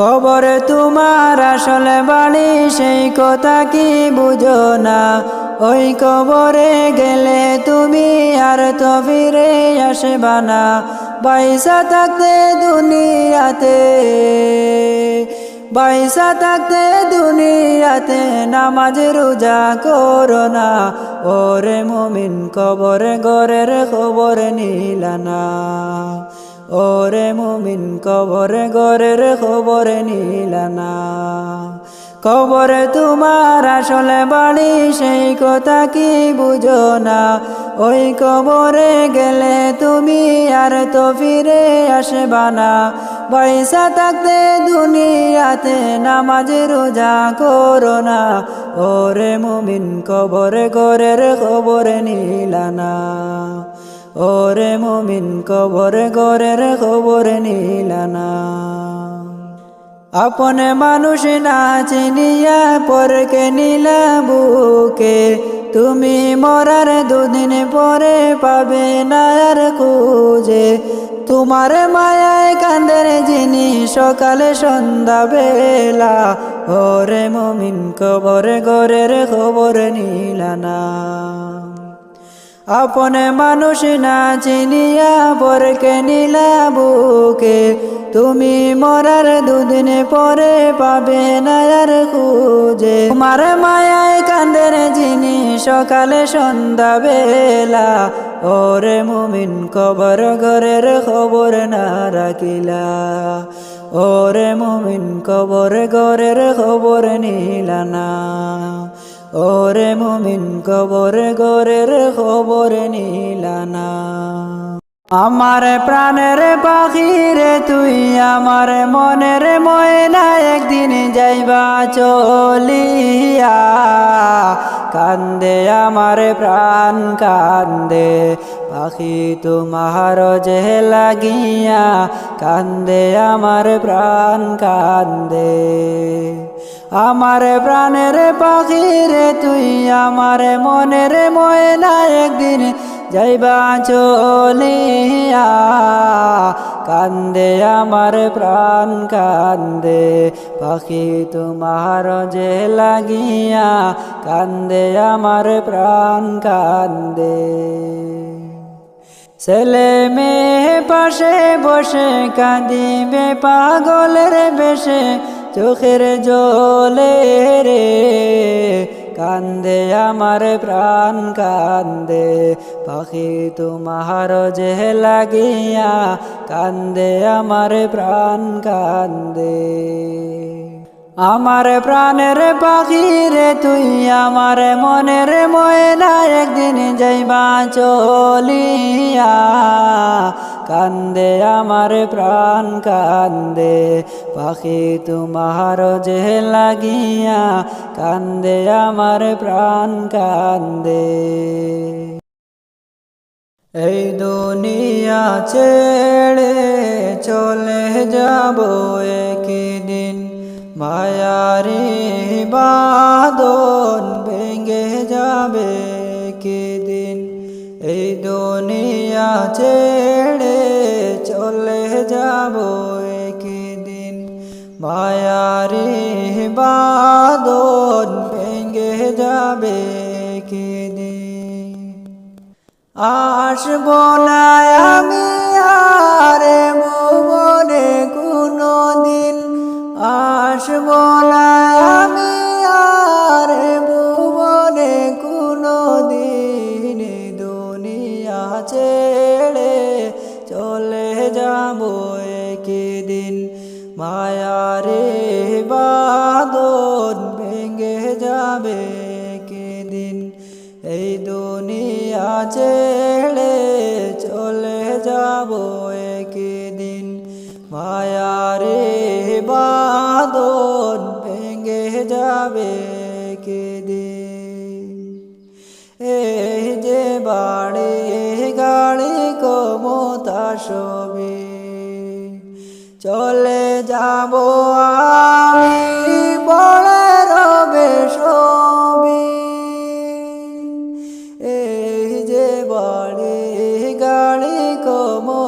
কবরে তোমার আসলে বাড়ি সেই কথা কি বুঝো না? ওই কবরে গেলে তুমি আর তো ফিরে আসবা না। বাইসা থাকতে দুনিয়াতে বাইসা থাকতে দুনিয়াতে নামাজ রোজা করো না। ওরে মুমিন, কবরে গরের খবর নিলানা ওরে মুমিন, কবরে গরের খবর নিলানা কবরে তোমার আসলে বাড়ি সেই কথা কি বুঝো না। ওই কবরে গেলে তুমি আর তো ফিরে আসবা না। পয়সা থাকতে দুনিয়াতে নামাজ, রোজা করো না। ওরে মুমিন, কবরে গরের খবর নিলানা ওরে মুমিন কবরে গরের খবর নিলানা আপনে মানুষ না চিনিয়া পরকে নিলা বুকে, তুমি মরার দুদিন পরে পাবে না আর খুঁজে। তোমার মায়ায় কান্দের যিনি সকালে সন্ধ্যা বেলা ওরে মমিন কবরে গরের খবর নিলানা আপনে মানুষ না চিনিয়া পরকে নিলা বুকে, তুমি মরার দুদিন পরে পাবে না আর খুঁজে। তোমার মায়ায় কান্দের যিনি সকালে সন্ধ্যা বেলা ওরে মুমিন কবর ঘরের খবর না রাখিলা। ওরে মুমিন কবর ঘরের খবর নিলা না। ওরে মুমিন কবর গরের খবর নিলানা। আমার প্রাণের পাখিরে তুই আমার মনের ময়না একদিন যাইবা চলিয়া। কান্দে আমার প্রাণ, কান্দে পাখি তোমার যে লাগিয়া। কান্দে আমার প্রাণ, কান্দে আমার প্রাণের পাখিরে তুই, আমার মনের ময়না একদিন যাইবা চলিয়া। কান্দে আমার প্রাণ, কান্দে পাখি তোমার যে লাগিয়া। কান্দে আমার প্রাণ, কান্দে ছেলে মেয়ে পাশে বসে, কাঁদিবে পাগলের বেশে। চোখের জলে রে, কান্দে আমার প্রাণ, কান্দে পাখি তোমার যে লাগিয়া, কান্দে আমার প্রাণ, কান্দে। আমার প্রাণের পাখি রে তুই, আমার মনের ময়না একদিন যাইবা চলিয়া। কান্দে আমার প্রাণ, কান্দে পাখি তোমার যে লাগিয়া। কান্দে আমার প্রাণ, কান্দে। এই দুনিয়া ছেড়ে চলে যাব একদিন। মায়ারি বাদন ভেঙে যাবে দিন এই দুনিয়া ছেড়ে চলে যাব একদিন। মায়ারি বাদন ভেঙে যাবে দিন আসব না আমি আরে ছেড়ে চলে যাব একদিন। মায়ারে বাদন ভেঙে যাবে একদিন। এই যে বাড়ি গাড়ি, কমতা সবে চলে যাব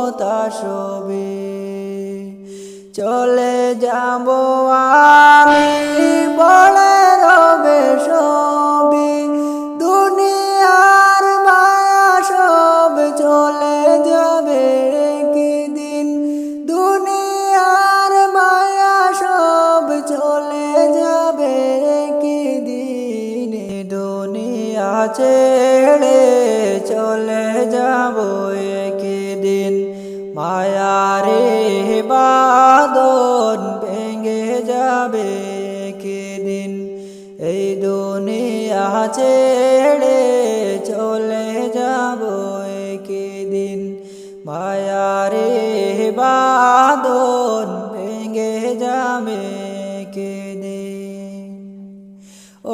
গাড়ি সবে চলে যাব আমি বলে রবে সবই। দুনিয়ার মায়া সব চলে যাবে কি দিন দুনিয়ার মায়া সব চলে যাবে কি দিন দুনিয়া ছেড়ে চলে যাব মায়ারে বাদন ভেঙে যাবে দিন এই দুনিয়া ছেড়ে চলে যাব দিন মায়ারে বাদন ভেঙে যাবে দিন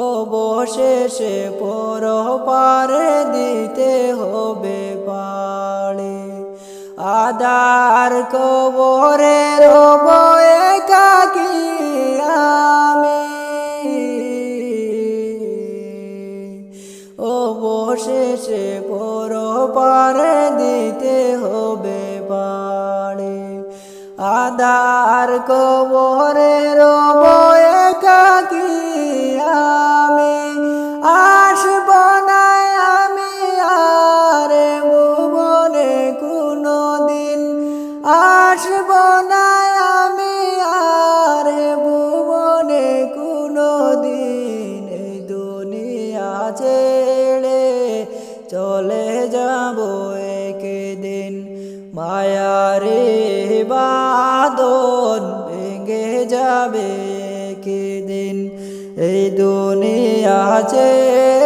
অবশেষে পর পারে দিতে হবে পাড়ে আদার কবরে রব একাকি আমি। অবশেষে পর পারে দিতে হবে পাড়ে আদার কবরে রব একাকি আমি। আসব না আমি আর ভুবনে কোনো দিন এই দুনিয়া ছেড়ে চলে যাব একদিন। মায়ারে বাদন ভেঙে যাবে দিন এই দুনিয়া ছেড়ে